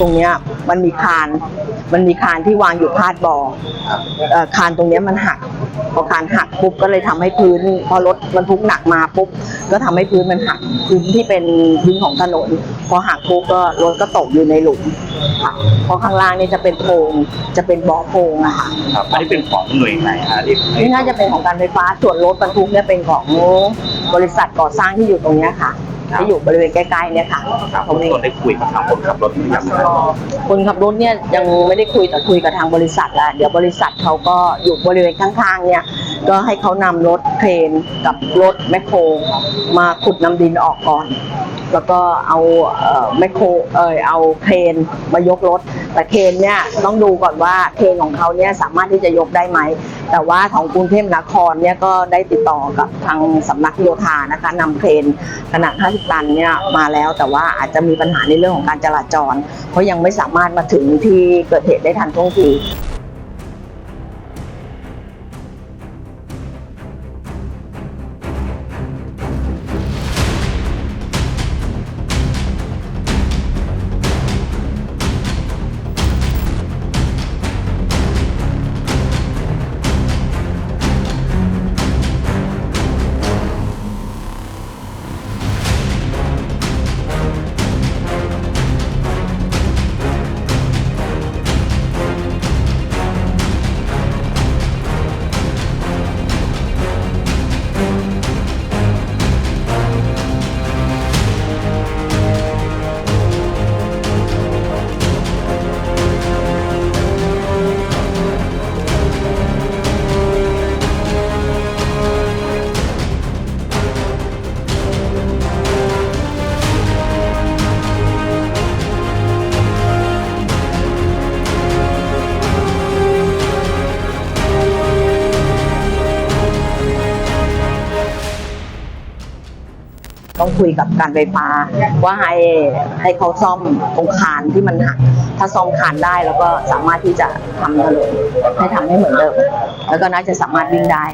ตรงเนี้ยมันมีคาน มันมีคานที่วางอยู่พาดบ่อเอ่อคานตรงเนี้ยมันหัก พอคานหักปุ๊บก็เลยทำให้พื้น พอรถบรรทุกหนักมาปุ๊บก็ทำให้พื้นมันหักพื้นที่เป็นพื้นของถนน พอหักปุ๊บก็รถก็ตกอยู่ในหลุมค่ะเพราะข้างล่างนี่จะเป็นโพรงจะเป็นบ่อโพรงอะค่ะ ครับอันนี้เป็นของหน่วยไหนฮะที่นี่น่าจะเป็นของการไฟฟ้าส่วนรถบรรทุกเนี่ยเป็นของบริษัทก่อสร้างที่อยู่ตรงเนี้ยค่ะ ที่อยู่บริเวณใกล้ๆเนี่ยค่ะครับตรงนี้คนได้คุยกับทางคนขับรถหรือยังครับคนขับรถเนี่ยยังไม่ได้คุยแต่คุยกับทางบริษัทแล้วเดี๋ยวบริษัทเขาก็อยู่บริเวณข้างๆเนี่ยก็ให้เขานำรถเครนกับรถแมคโครมาขุดนำดินออกก่อน แล้วก็เอาเอ่อแมคโครเออเอาเครนมายกรถ แต่เคนเนี่ยต้องดูก่อนว่าเคนของเขาเนี่ยสามารถที่จะยกได้ไหม แต่ว่าของกรุงเทพมหานครเนี่ยก็ได้ติดต่อกับทางสำนักโยธานะคะนำเครนขนาด 50 ตันเนี่ยมาแล้วแต่ว่าอาจจะมีปัญหาในเรื่องของการจราจร เพราะยังไม่สามารถมาถึงที่เกิดเหตุได้ทันท่วงที ต้องคุยกับการไฟฟ้า ว่าให้ให้เขาซ่อมตรงคานที่มันหักถ้าซ่อมคานได้แล้วก็สามารถที่จะทำถนนให้ทำให้เหมือนเดิมแล้วก็น่าจะสามารถวิ่งได้